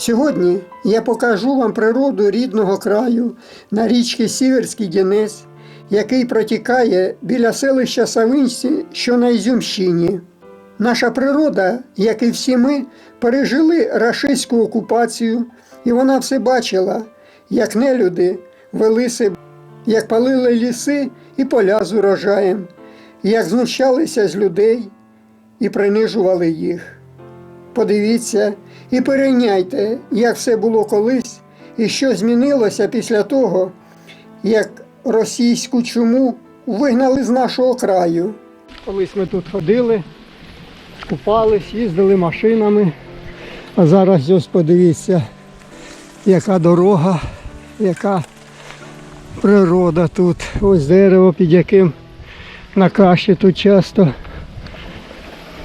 Сьогодні я покажу вам природу рідного краю на річці Сіверський Дінець, який протікає біля селища Савинці, що на Ізюмщині. Наша природа, як і всі ми, пережили рашистську окупацію, і вона все бачила, як нелюди вели себе, як палили ліси і поля з урожаєм, як знущалися з людей і принижували їх. Подивіться і перейняйте, як все було колись, і що змінилося після того, як російську чуму вигнали з нашого краю. Колись ми тут ходили, купались, їздили машинами, а зараз ось подивіться, яка дорога, яка природа тут. Ось дерево, під яким на каші тут часто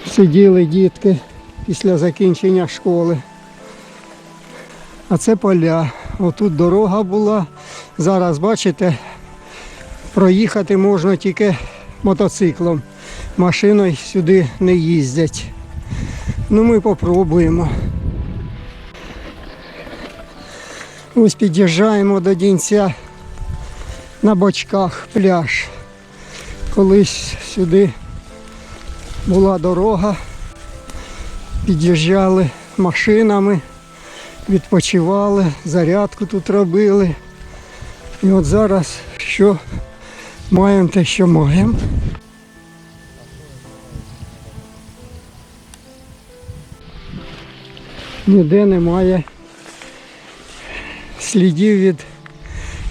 сиділи дітки після закінчення школи. А це поля. Отут дорога була. Зараз, бачите, проїхати можна тільки мотоциклом. Машиною сюди не їздять. Ну ми попробуємо. Ось під'їжджаємо до дінця на бочках пляж. Колись сюди була дорога під'їжджали машинами, відпочивали, зарядку тут робили. І от зараз що маємо те, що маємо. Ніде немає слідів від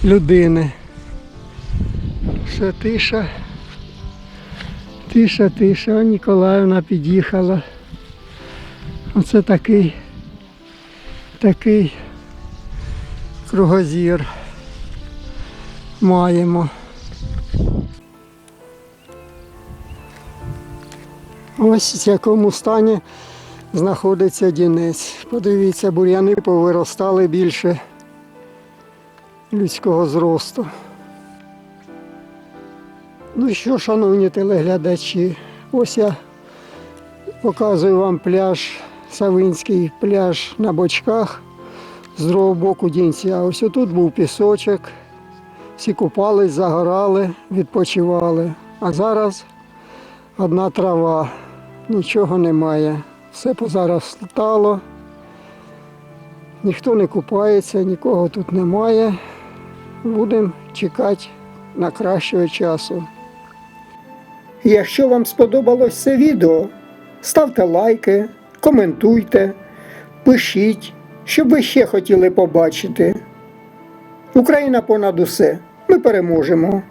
людини. Все тиша. Тиша, тиша. Ніколаївна під'їхала. Оце такий, такий кругозір маємо. Ось в якому стані знаходиться дінець. Подивіться, бур'яни повиростали більше людського зросту. Ну що, шановні телеглядачі, ось я показую вам пляж Савинський пляж на бочках з другого боку дінця. Ось тут був пісочок, всі купались, загорали, відпочивали. А зараз одна трава, нічого немає. Все позаростало, ніхто не купається, нікого тут немає. Будемо чекати на кращого часу. Якщо вам сподобалось це відео, ставте лайки, коментуйте, пишіть, що ви ще хотіли побачити. Україна понад усе. Ми переможемо.